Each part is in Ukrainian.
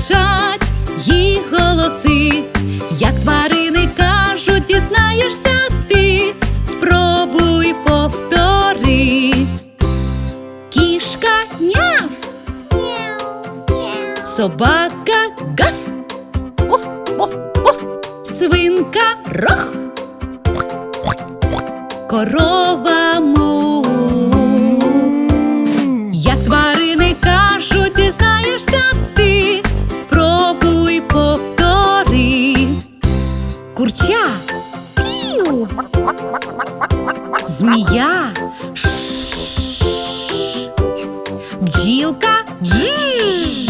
звучать її голоси, як тварини кажуть, дізнаєшся ти, спробуй повтори. Кішка няв, собака гав, свинка рох, корова. змія. Бджілка. Дж.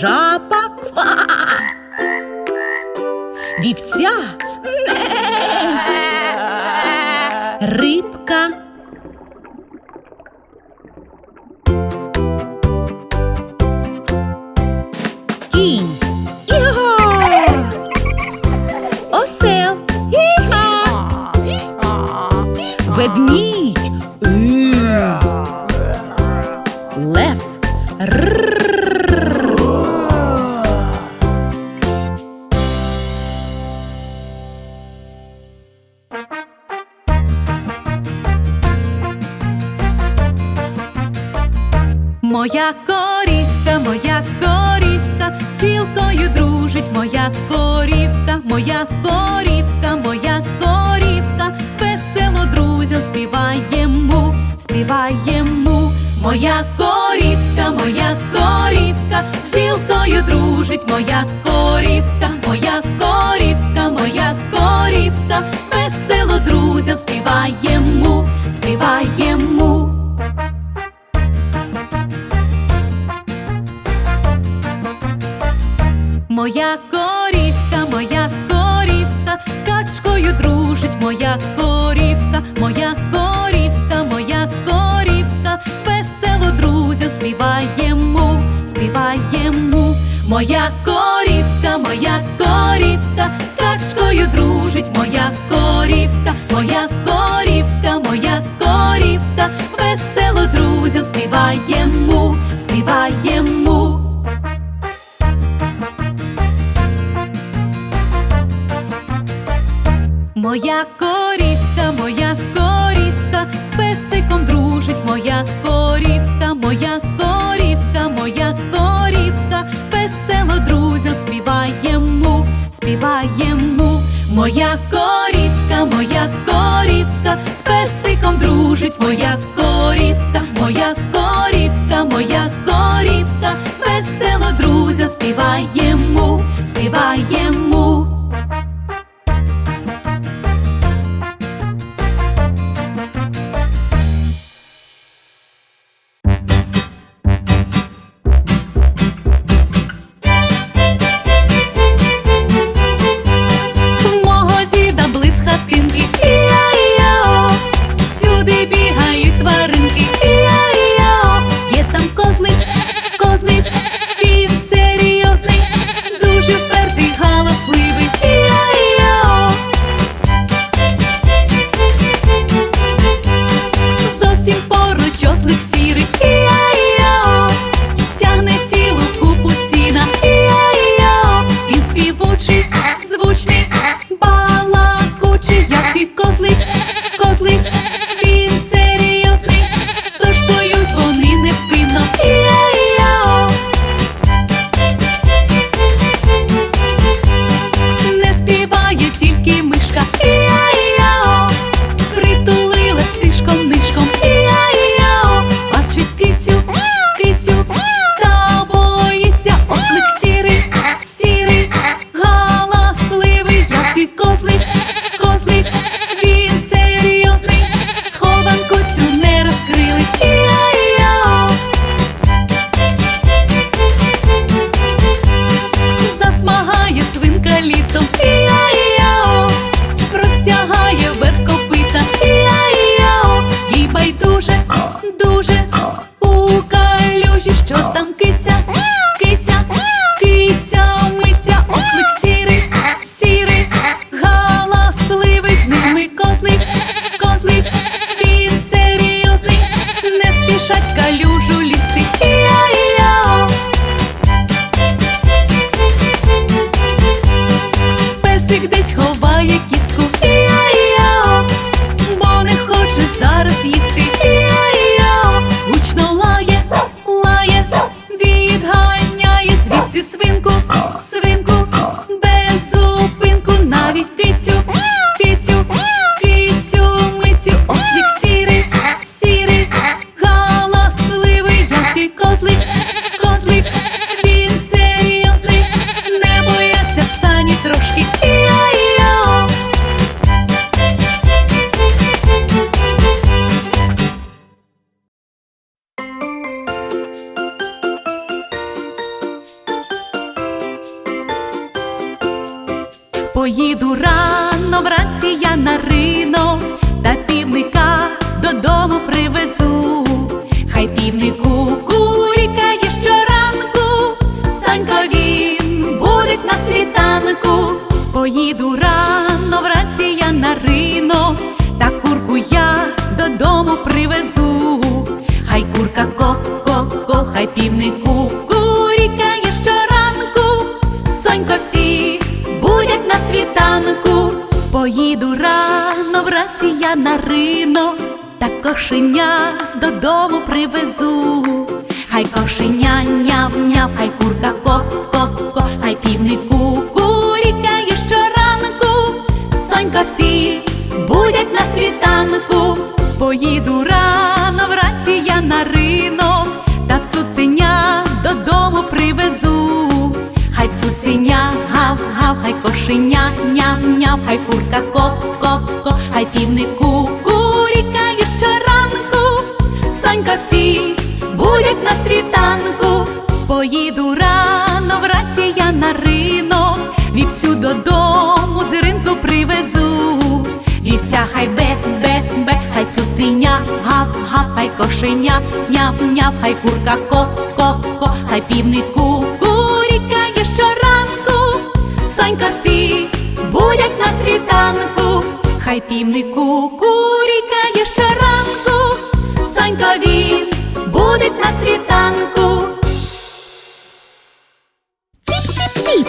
жаба ква. Вівця моя Моя корівка, моя корівка, з песиком дружить, моя корівка, моя корівка, моя корівка, весело друзям співаємо. Cosley, Cosley, калюжу світанку. Поїду рано вранці я на ринок, та курку я додому привезу. Хай курка ко-ко-ко, хай півнику курікає щоранку. Сонько всі будять на світанку. Поїду рано вранці я на ринок, та кошеня додому привезу. Хай кошеня няв-няв, хай курка Поїду рано вранці я на ринок, та цуценя додому привезу. Хай цуценя гав-гав, хай кошеня ням-ням, хай курка ко-ко-ко, хай півнику курікає щоранку. Санька всі будять на світанку. Поїду рано вранці я на ринок, вівцю додому з ринку привезу. Вівця хай бе-бе-бе, цуценя гав-гав, хай кошеня ням-ням, хай курка ко-ко-ко, хай півнику курікає щоранку. Сонька всі будять на світанку, хай півнику курікає щоранку. Сонька він буде на світанку. Ціп-ціп-ціп,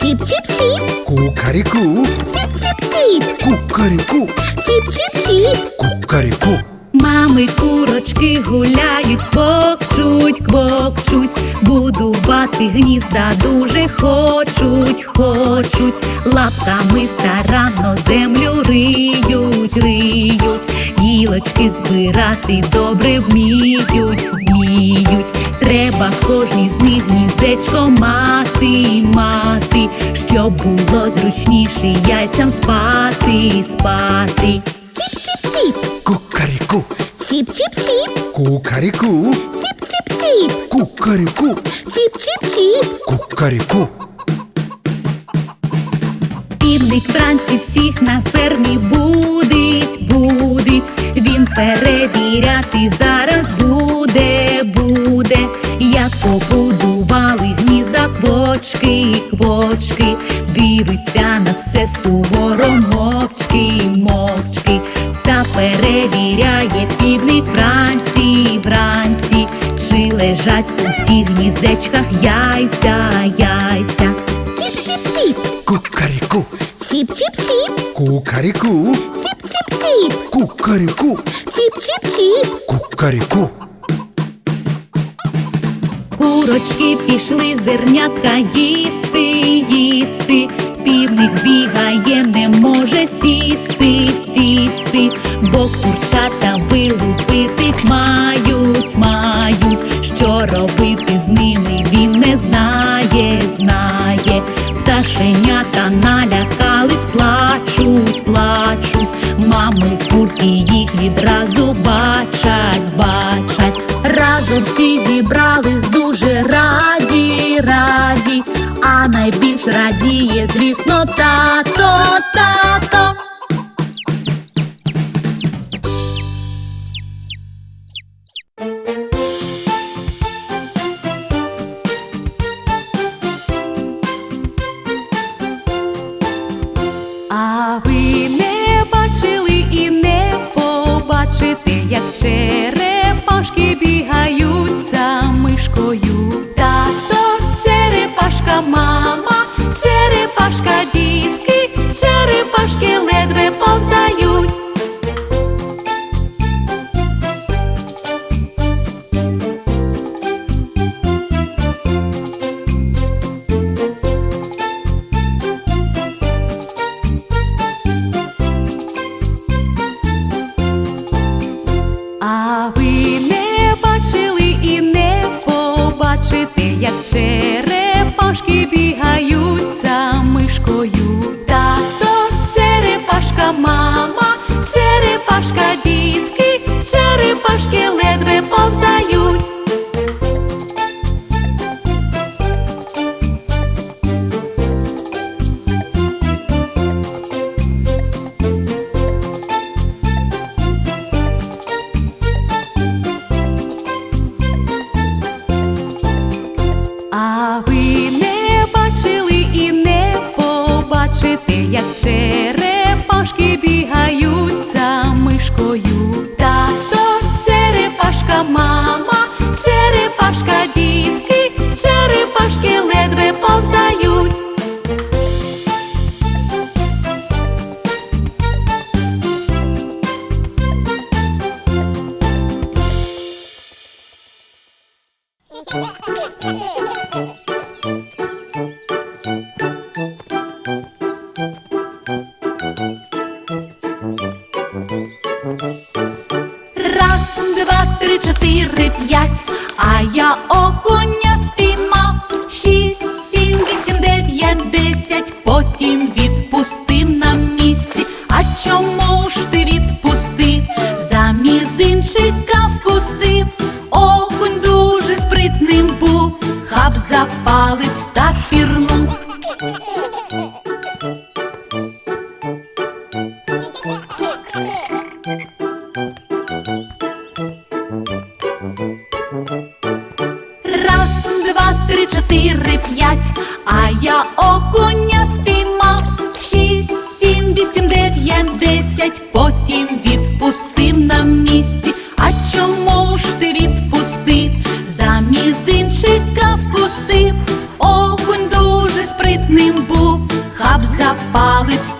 ціп-ціп-ціп, кукареку, ціп-ціп-ціп, кукареку, ціп-ціп-ціп. кукареку. Мами курочки гуляють, квокчуть, квокчуть, будувати гнізда дуже хочуть, хочуть, лапками старанно землю риють, риють, гілочки збирати добре вміють, вміють. Треба в кожній з них гніздечко мати, мати, щоб було зручніше яйцям спати, спати. Ціп-ціп-ціп, Кукареку, ціп-ціп-ціп, кукареку, ціп-ціп-ціп, кукареку, ціп-ціп-ціп. кукареку. Півник вранці всіх на фермі будить, будить. Він перевіряти зараз буде, буде. Як побудували гнізда квочки, квочки. Дивиться на все суворо мовчки, мовчки. Та перевіряє півник вранці, вранці. Чи лежать у всіх гніздечках яйця, яйця. Ціп-ціп-ціп, Кукареку, ціп-ціп-ціп, кукареку, ціп-ціп-ціп, кукареку, ціп-ціп-ціп. кукареку. Курочки пішли зернятка їсти, їсти. Півник бігає, не може сісти, сісти, бо курчата вилупитись радіє, amar. три, чотири, п'ять, а я окуня спіймав. Шість, сім, вісім, дев'ять, десять, потім відпустив на місці. А чому ж ти відпустив? За мізинчика вкусив, окунь дуже спритним був, хаб за палець